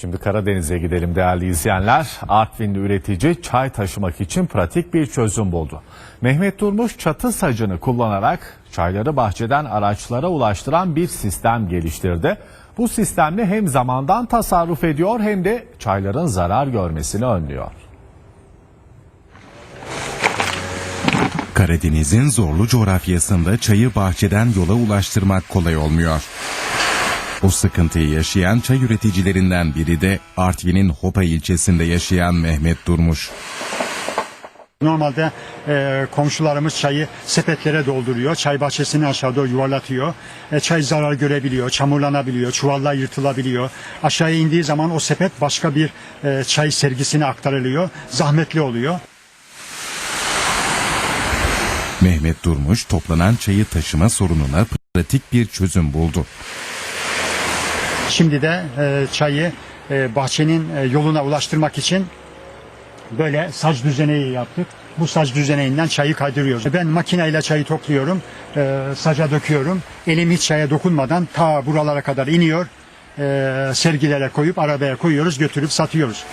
Şimdi Karadeniz'e gidelim değerli izleyenler. Artvinli üretici çay taşımak için pratik bir çözüm buldu. Mehmet Durmuş çatı sacını kullanarak çayları bahçeden araçlara ulaştıran bir sistem geliştirdi. Bu sistemle hem zamandan tasarruf ediyor hem de çayların zarar görmesini önlüyor. Karadeniz'in zorlu coğrafyasında çayı bahçeden yola ulaştırmak kolay olmuyor. O sıkıntıyı yaşayan çay üreticilerinden biri de Artvin'in Hopa ilçesinde yaşayan Mehmet Durmuş. Normalde e, komşularımız çayı sepetlere dolduruyor. Çay bahçesini aşağı doğru yuvarlatıyor. E, çay zarar görebiliyor, çamurlanabiliyor, çuvallar yırtılabiliyor. Aşağıya indiği zaman o sepet başka bir e, çay sergisine aktarılıyor. Zahmetli oluyor. Mehmet Durmuş toplanan çayı taşıma sorununa pratik bir çözüm buldu. Şimdi de e, çayı e, bahçenin e, yoluna ulaştırmak için böyle saç düzeneği yaptık. Bu saç düzeneğinden çayı kaydırıyoruz. Ben makineyle çayı topluyorum, e, saca döküyorum. Elim hiç çaya dokunmadan ta buralara kadar iniyor. E, sergilere koyup arabaya koyuyoruz, götürüp satıyoruz.